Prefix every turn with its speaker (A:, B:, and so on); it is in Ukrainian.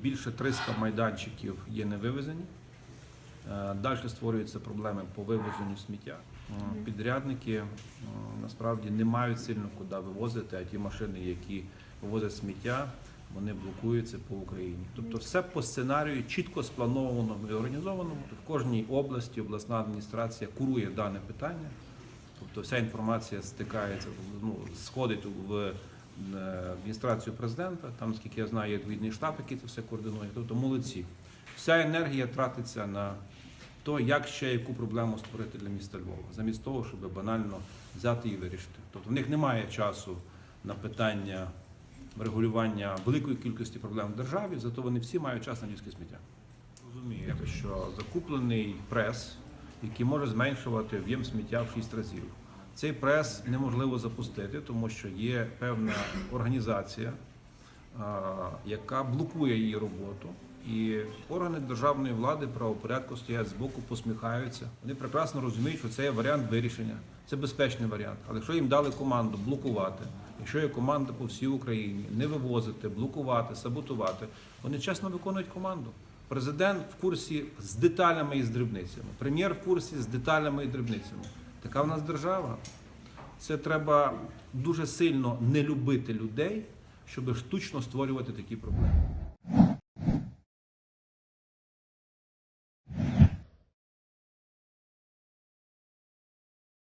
A: Більше 300 майданчиків є не вивезені. Е, Далі створюються проблеми по вивезенню сміття. Е, Підрядники е, насправді не мають сильно куди вивозити, а ті машини, які вивозять сміття, вони блокуються по Україні. Тобто все по сценарію чітко сплановано і організовано. В кожній області обласна адміністрація курує дане питання. Тобто вся інформація стикається, ну, сходить в адміністрацію президента, там, наскільки я знаю, є відповідний штаб, який це все координує. Тобто молодці. Вся енергія тратиться на то, як ще яку проблему створити для міста Львова, замість того, щоб банально взяти і вирішити. Тобто в них немає часу на питання регулювання великої кількості проблем в державі, зато вони всі мають час на львівське сміття. Розумієте, що закуплений прес, який може зменшувати об'єм сміття в 6 разів. Цей прес неможливо запустити, тому що є певна організація, яка блокує її роботу. І органи державної влади правопорядку стоять збоку, посміхаються. Вони прекрасно розуміють, що це є варіант вирішення, це безпечний варіант. Але якщо їм дали команду блокувати, якщо є команда по всій Україні не вивозити, блокувати, саботувати, вони чесно виконують команду. Президент в курсі з деталями і з дрібницями. Прем'єр в курсі з деталями і дрібницями. Така в нас держава. Це треба дуже сильно не любити людей, щоб штучно створювати такі проблеми.